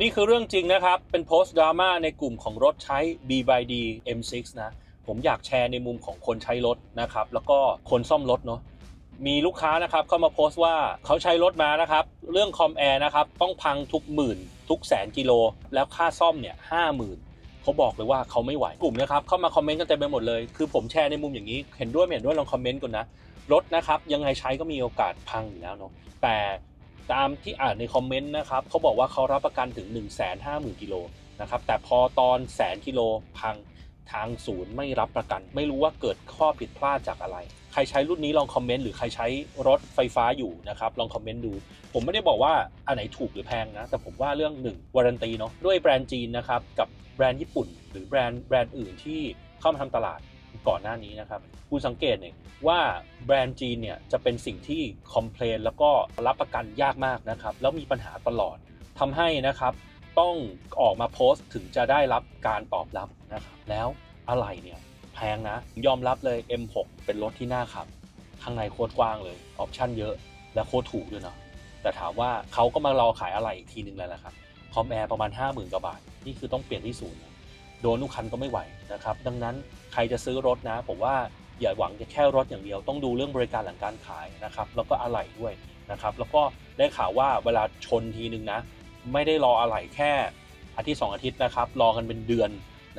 นี่คือเรื่องจริงนะครับ เป็นโพสต์ดราม่าในกลุ่มของรถใช้ BYD M6 นะ ผมอยากแชร์ในมุมของคนใช้รถนะครับ แล้วก็คนซ่อมรถเนาะ มีลูกค้านะครับเข้ามาโพสต์ว่าเขาใช้รถมานะครับ เรื่องคอมแอร์นะครับ ต้องพังทุกหมื่น ทุกแสนกิโล แล้วค่าซ่อมเนี่ยห้าหมื่นเขาบอกเลยว่าเขาไม่ไหว กลุ่มนะครับเข้ามาคอมเมนต์กันเต็มไปหมดเลย คือผมแชร์ในมุมอย่างนี้ เห็นด้วยไม่เห็นด้วยลองคอมเมนต์ก่อนนะ รถนะครับยังไงใช้ก็มีโอกาสพังอยู่แล้วเนาะ แต่ ตามที่อ่านในคอมเมนต์นะครับเขาบอกว่าเขารับประกันถึง 1 5 0 0 0 0กิโลนะครับแต่พอตอนแสนกิโลพังทางศูนย์ไม่รับประกัน ไม่รู้ว่าเกิดข้อผิดพลาดจากอะไร ใครใช้รุ่นนี้ลองคอมเมนต์หรือใครใช้รถไฟฟ้าอยู่นะครับลองคอมเมนต์ดู ผมไม่ได้บอกว่าอันไหนถูกหรือแพงนะ แต่ผมว่าเรื่องหนึ่งวารันตีเนาะด้วยแบรนด์จีนนะครับกับแบรนด์ญี่ปุ่น หรือแบรนด์แบรนด์อื่นที่เข้ามาทำตลาด ก่อนหน้านี้นะครับ คุณสังเกตเนี่ยว่าแบรนด์จีนเนี่ยจะเป็นสิ่งที่คอมเพลนแล้วก็รับประกันยากมากนะครับ แล้วมีปัญหาตลอดทำให้นะครับ ต้องออกมาโพสต์ถึงจะได้รับการตอบรับนะครับแล้วอะไรเนี่ยแพงนะ ยอมรับเลย M6 เป็นรถที่น่าขับ ข้างในโคตรกว้างเลยออปชั่นเยอะ และโคตรถูกด้วยเนาะแต่ถามว่าเขาก็มารอขายอะไรอีกทีนึงแล้วนะครับคอมแอร์ประมาณ 50,000กว่าบาท นี่คือต้องเปลี่ยนที่ศูนย์ ดนทุกคันก็ไม่ไหวนะครับ ดังนั้นใครจะซื้อรถนะ ผมว่าอย่าหวังจะแค่รถอย่างเดียว ต้องดูเรื่องบริการหลังการขายนะครับแล้วก็อะไหล่ด้วยนะครับแล้วก็ได้ข่าวว่าเวลาชนทีนึงนะ ไม่ได้รออะไหล่แค่อาทิตย์สองอาทิตย์นะครับรอกันเป็นเดือน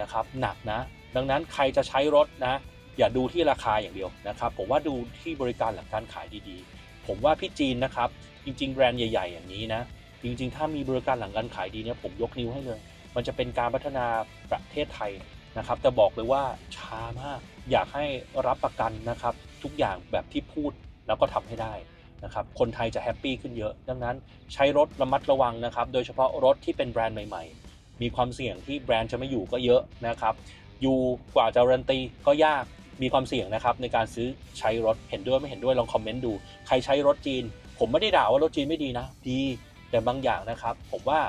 นะครับหนักนะ ดังนั้นใครจะใช้รถนะ อย่าดูที่ราคาอย่างเดียวนะครับ ผมว่าดูที่บริการหลังการขายดีๆ ผมว่าพี่จีนนะครับจริง ๆ แบรนด์ใหญ่ ๆ อย่างนี้นะจริง ๆ ถ้ามีบริการหลังการขายดีเนี่ยผมยกนิ้วให้เลย มันจะเป็นการพัฒนาประเทศไทยนะครับแต่บอกเลยว่าช้ามาก อยากให้รับประกันนะครับ ทุกอย่างแบบที่พูดแล้วก็ทำให้ได้นะครับ คนไทยจะแฮปปี้ขึ้นเยอะ ดังนั้นใช้รถระมัดระวังนะครับ โดยเฉพาะรถที่เป็นแบรนด์ใหม่ ๆ มีความเสี่ยงที่แบรนด์จะไม่อยู่ก็เยอะนะครับ อยู่กว่าจะรันตีก็ยาก มีความเสี่ยงนะครับในการซื้อใช้รถ เห็นด้วยไม่เห็นด้วยลองคอมเมนต์ดู ใครใช้รถจีน ผมไม่ได้ด่าว่ารถจีนไม่ดีนะ ดี แต่บางอย่างนะครับ ผมว่า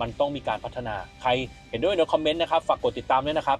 มันต้องมีการพัฒนา ใครเห็นด้วยในคอมเมนต์นะครับ ฝากกดติดตามด้วยนะครับ